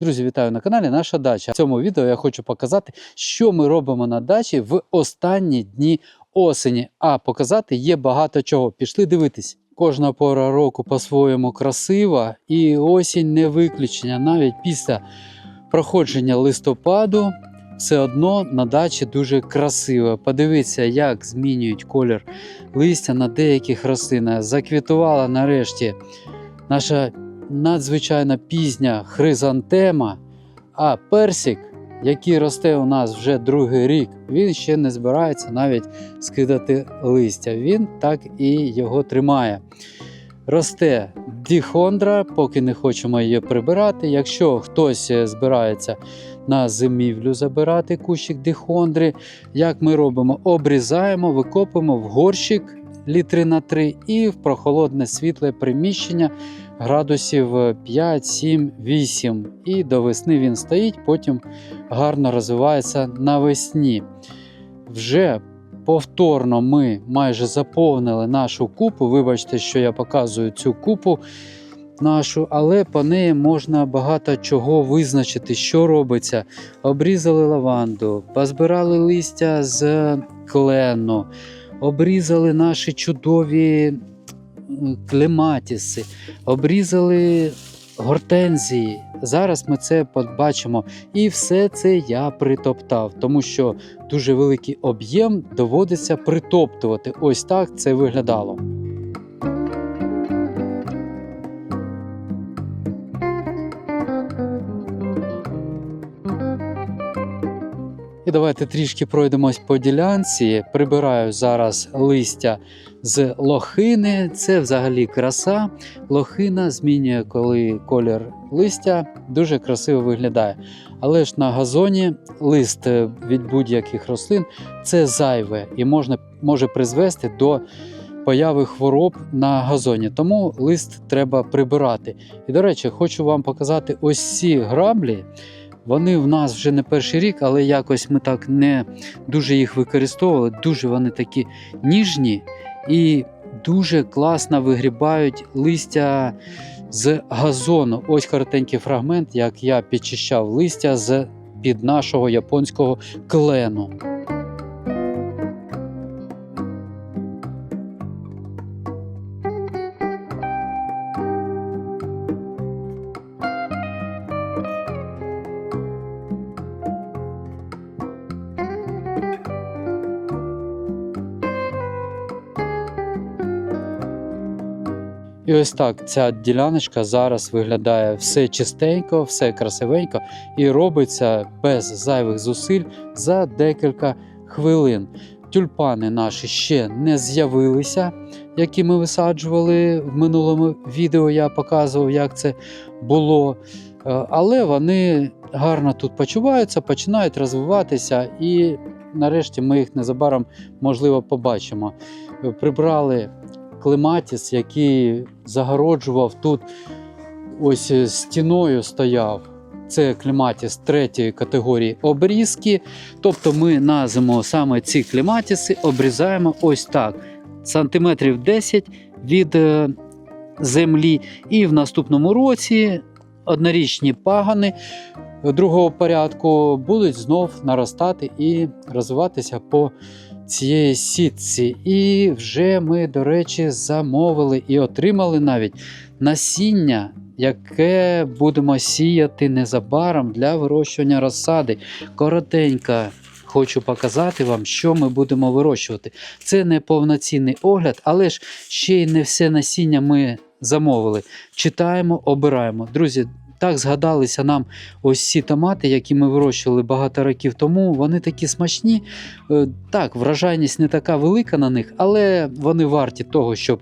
Друзі, вітаю на каналі Наша дача. В цьому відео я хочу показати, що ми робимо на дачі в останні дні осені. А показати є багато чого. Пішли дивитись. Кожна пора року по-своєму красива, і осінь не виключення. Навіть після проходження листопаду все одно на дачі дуже красиво. Подивіться, як змінюють колір листя на деяких рослинах. Заквітувала нарешті наша надзвичайно пізня хризантема, а персик, який росте у нас вже другий рік, він ще не збирається навіть скидати листя. Він так і його тримає. Росте діхондра, поки не хочемо її прибирати. Якщо хтось е, збирається на зимівлю забирати кущик дихондри, як ми робимо? Обрізаємо, викопуємо в горщик літри на 3 і в прохолодне світле приміщення градусів 5, 7, 8. І до весни він стоїть, потім гарно розвивається навесні. Вже повторно ми майже заповнили нашу купу. Вибачте, що я показую цю купу нашу, але по неї можна багато чого визначити, що робиться. Обрізали лаванду, позбирали листя з клену, обрізали наші чудові клематіси, обрізали гортензії. Зараз ми це побачимо. І все це я притоптав, тому що дуже великий об'єм доводиться притоптувати. Ось так це виглядало. І давайте трішки пройдемось по ділянці. Прибираю зараз листя з лохини. Це взагалі краса. Лохина змінює, коли колір листя дуже красиво виглядає. Але ж на газоні лист е, від будь-яких рослин це зайве і можна, може призвести до появи хвороб на газоні. Тому лист треба прибирати. І, до речі, хочу вам показати ось ці граблі. Вони в нас вже не перший рік, але якось ми так не дуже їх використовували. Дуже вони такі ніжні і дуже класно вигрібають листя з газону. Ось коротенький фрагмент, як я підчищав листя з під нашого японського клену. Ось так ця діляночка зараз виглядає все чистенько, все красивенько і робиться без зайвих зусиль за декілька хвилин. Тюльпани наші ще не з'явилися, які ми висаджували в минулому відео. Я показував, як це було. Е, Але вони гарно тут почуваються, починають розвиватися, і нарешті ми їх незабаром можливо побачимо. Е, Прибрали клематіс, який загороджував тут ось е, стіною стояв. Це клематіс третьої категорії обрізки. Тобто ми на зиму саме ці клематіси обрізаємо ось так. Сантиметрів 10 від е, землі. І в наступному році однорічні пагани другого порядку будуть знов наростати і розвиватися по цієї сітці. І вже ми, до речі, замовили і отримали навіть насіння, яке будемо сіяти незабаром для вирощування розсади. Коротенько. Хочу показати вам, що ми будемо вирощувати. Це не повноцінний огляд, але ж ще й не все насіння ми замовили. Читаємо, обираємо. Друзі, так згадалися нам ось ці томати, які ми вирощували багато років тому. Вони такі смачні. Е, Так, вражайність не така велика на них, але вони варті того, щоб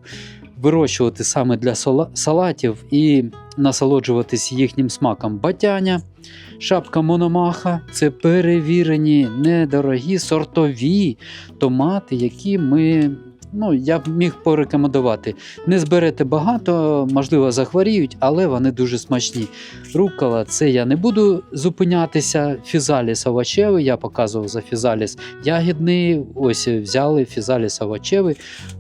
вирощувати саме для салатів і насолоджуватись їхнім смаком. Батяня, шапка мономаха це перевірені, недорогі сортові томати, які ми. Ну, я б міг порекомендувати. Не зберете багато, можливо, захворіють, але вони дуже смачні. Рукола, це я не буду зупинятися. Фізаліс овочевий, я показував за фізаліс ягідний. Ось взяли фізаліс овочевий,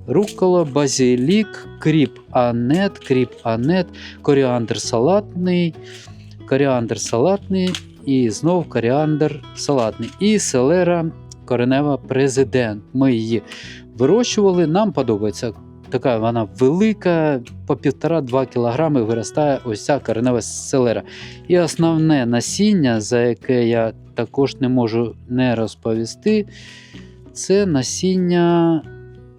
рукола, базилік, кріп анет, кріп анет, коріандр салатний. коріандр салатний і знов коріандр салатний. І селера коренева президент. Ми її вирощували, нам подобається. Така вона велика, по 1,5-2 кг виростає ось ця коренева селера. І основне насіння, за яке я також не можу не розповісти, це насіння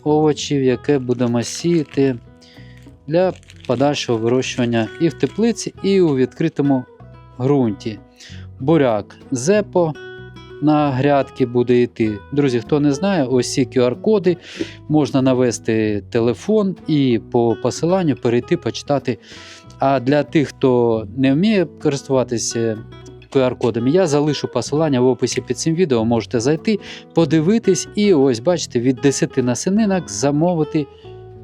овочів, яке будемо сіяти для подальшого вирощування і в теплиці, і у відкритому ґрунті. Буряк зепо на грядки буде йти. Друзі, хто не знає, ось ці QR-коди можна навести телефон і по посиланню перейти почитати. А для тих, хто не вміє користуватися QR-кодами, я залишу посилання в описі під цим відео. Можете зайти, подивитись, і ось бачите, від 10 насінинок замовити,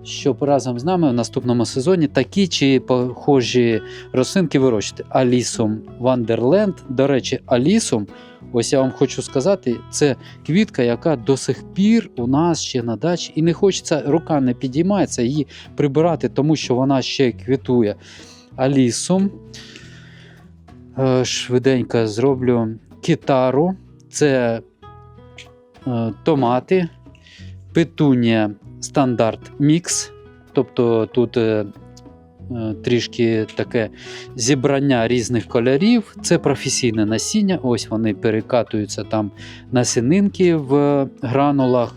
щоб разом з нами в наступному сезоні такі чи похожі рослинки вирощувати. Алісом Вандерленд. До речі, Алісом, ось я вам хочу сказати, це квітка, яка до сих пір у нас ще на дачі, і не хочеться, рука не підіймається її прибирати, тому що вона ще квітує. Алісом. Е, Швиденько зроблю кітару. Це е, томати, петунія стандарт мікс. Тобто тут е, е, трішки таке зібрання різних кольорів. Це професійне насіння. Ось вони перекатуються там насінинки в гранулах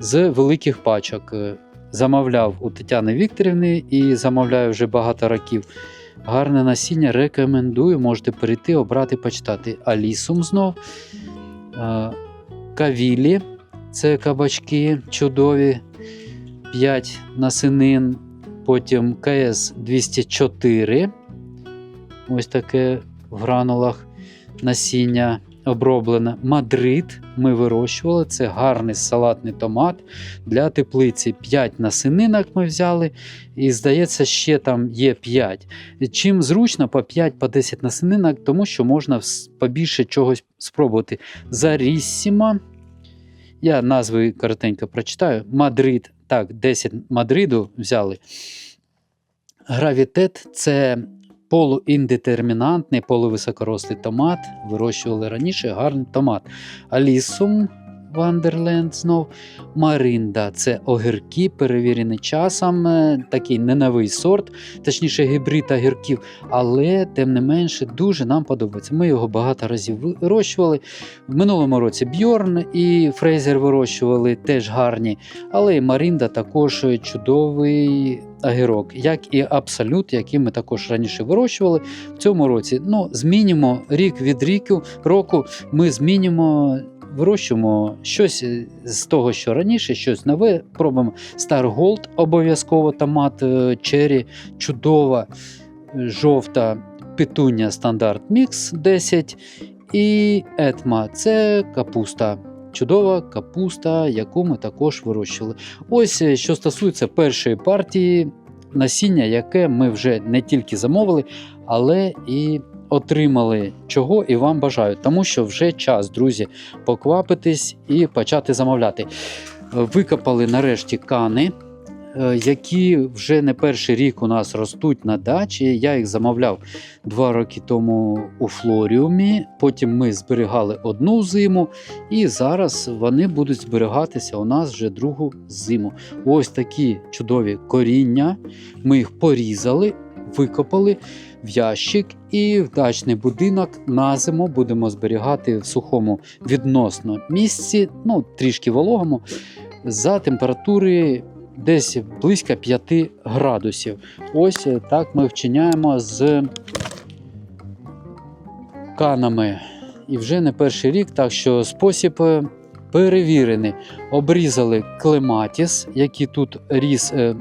з великих пачок. Е, Замовляв у Тетяни Вікторівни і замовляю вже багато років. Гарне насіння рекомендую. Можете перейти, обрати, почитати. Алісум знов. Кавілі. Це кабачки чудові. 5 насинин. Потім КС 204. Ось таке в гранулах насіння оброблене. Мадрид ми вирощували. Це гарний салатний томат для теплиці. 5 насининок ми взяли. І здається, ще там є 5. Чим зручно по 5 по 10 насининок, тому що можна побільше чогось спробувати. Заріссіма. Я назви коротенько прочитаю. Мадрид. Так, 10 Мадриду взяли. Гравітет це полуіндетермінантний, полувисокорослий томат. Вирощували раніше гарний томат. Алісум Вандерленд знов. Маринда це огірки, перевірені часом. е, Такий не новий сорт, точніше, гібрид огірків, але тим не менше дуже нам подобається. Ми його багато разів вирощували. В минулому році Бьорн і Фрейзер вирощували теж гарні, але і Маринда також чудовий огірок, як і Абсолют, який ми також раніше вирощували в цьому році. Ну, змінюємо рік від ріку, року, ми змінюємо. Вирощуємо щось з того, що раніше, щось нове. Пробуємо Star Gold обов'язково томат, е, черрі, чудова, е, жовта петуня стандарт мікс 10 і етма це капуста. Чудова капуста, яку ми також вирощували. Ось е, що стосується першої партії насіння, яке ми вже не тільки замовили, але і отримали чого і вам бажаю. Тому що вже час, друзі, поквапитись і почати замовляти. Е, Викопали нарешті кани. е, Які вже не перший рік у нас ростуть на дачі. Я їх замовляв два роки тому у флоріумі. Потім ми зберігали одну зиму, і зараз вони будуть зберігатися у нас вже другу зиму. Ось такі чудові коріння. Ми їх порізали, викопали в ящик і в дачний будинок на зиму будемо зберігати в сухому відносно місці, ну трішки вологому, за температури. Десь близько 5 градусів. Ось е, так ми вчиняємо з канами. І вже не перший рік, так що спосіб е, перевірений. Обрізали клематіс, який тут ріс е,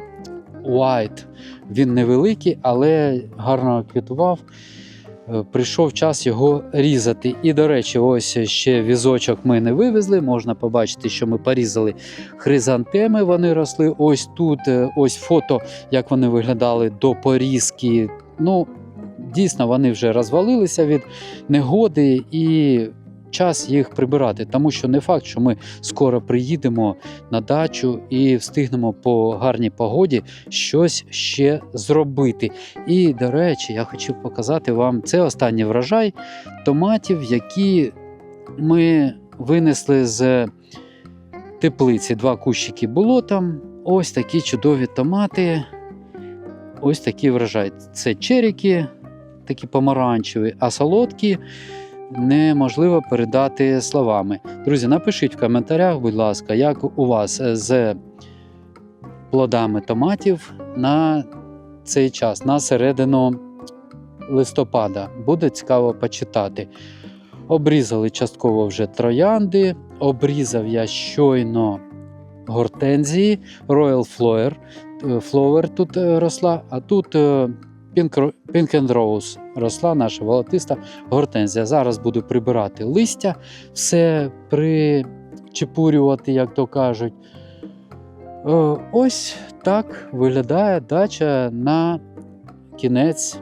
white. Він невеликий, але гарно квітував. Е, Прийшов час його різати. І, до речі, ось ще візочок ми не вивезли. Можна побачити, що ми порізали хризантеми. Вони росли. Ось тут, е, ось фото, як вони виглядали до порізки. Ну, дійсно, вони вже розвалилися від негоди і час їх прибирати, тому що не факт, що ми скоро приїдемо на дачу і встигнемо по гарній погоді щось ще зробити. І, до речі, я хотів показати вам це останній врожай томатів, які ми винесли з теплиці. Два кущики було там. Ось такі чудові томати. Ось такий врожай. Це черіки, такі помаранчеві, а солодкі неможливо передати словами. Друзі, напишіть в коментарях, будь ласка, як у вас з плодами томатів на цей час, на середину листопада. Буде цікаво почитати. Обрізали частково вже троянди, обрізав я щойно гортензії, Royal Flower, е, Flower тут е, росла, а тут е, Pink, Ro- Rose росла наша волотиста гортензія. Зараз буду прибирати листя, все причепурювати, як то кажуть. Е, Ось так виглядає дача на кінець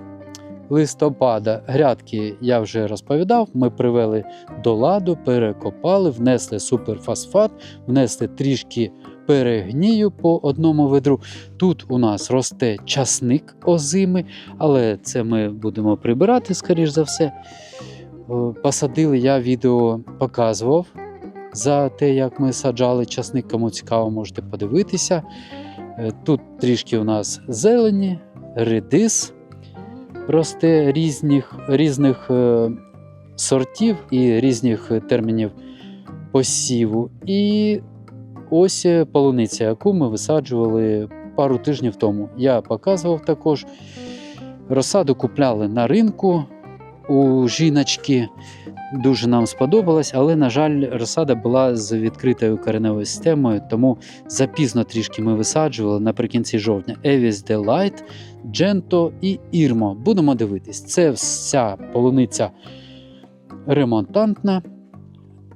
листопада. Грядки я вже розповідав. Ми привели до ладу, перекопали, внесли суперфосфат, внесли трішки перегнію по одному ведру. Тут у нас росте часник озими, але це ми будемо прибирати, скоріш за все. Е, Посадили, я відео показував за те, як ми саджали часник. Кому цікаво, можете подивитися. Е, Тут трішки у нас зелені, редис росте різних, різних е, сортів і різних е, термінів посіву. І ось е, полуниця, яку ми висаджували пару тижнів тому. Я показував також. Розсаду купляли на ринку у жіночки. Дуже нам сподобалось, але, на жаль, розсада була з відкритою кореневою системою, тому запізно трішки ми висаджували наприкінці жовтня Evis Delight, Дженто і Ірмо. Будемо дивитись. Це вся полуниця ремонтантна,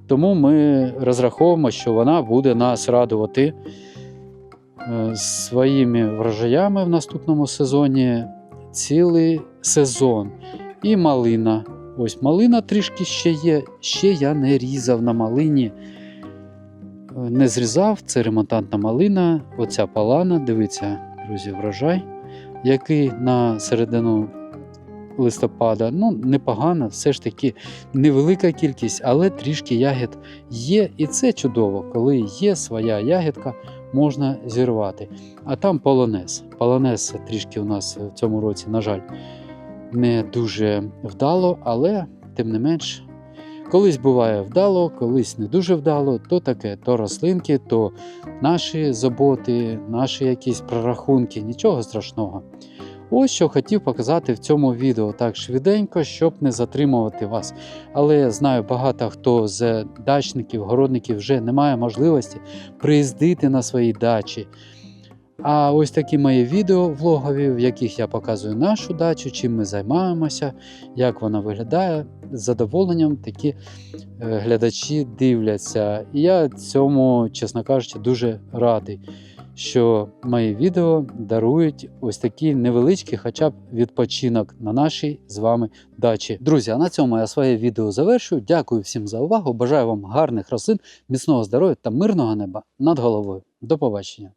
тому ми розраховуємо, що вона буде нас радувати е, своїми врожаями в наступному сезоні цілий сезон. І малина. Ось малина трішки ще є. Ще я не різав на малині. Е, Не зрізав, це ремонтантна малина. Оця палана, дивіться, друзі, врожай, який на середину листопада. Ну, непогано, все ж таки невелика кількість, але трішки ягід є. І це чудово, коли є своя ягідка, можна зірвати. А там полонез. Полонез трішки у нас в цьому році, на жаль, не дуже вдало, але тим не менш. Колись буває вдало, колись не дуже вдало, то таке, то рослинки, то наші заботи, наші якісь прорахунки, нічого страшного. Ось що хотів показати в цьому відео так швиденько, щоб не затримувати вас. Але знаю, багато хто з дачників, городників вже не має можливості приїздити на свої дачі. А ось такі мої відео влогові, в яких я показую нашу дачу, чим ми займаємося, як вона виглядає. З задоволенням такі е, глядачі дивляться. І я цьому, чесно кажучи, дуже радий, що мої відео дарують ось такий невеличкий, хоча б відпочинок на нашій з вами дачі. Друзі, а на цьому я своє відео завершую. Дякую всім за увагу. Бажаю вам гарних рослин, міцного здоров'я та мирного неба над головою. До побачення!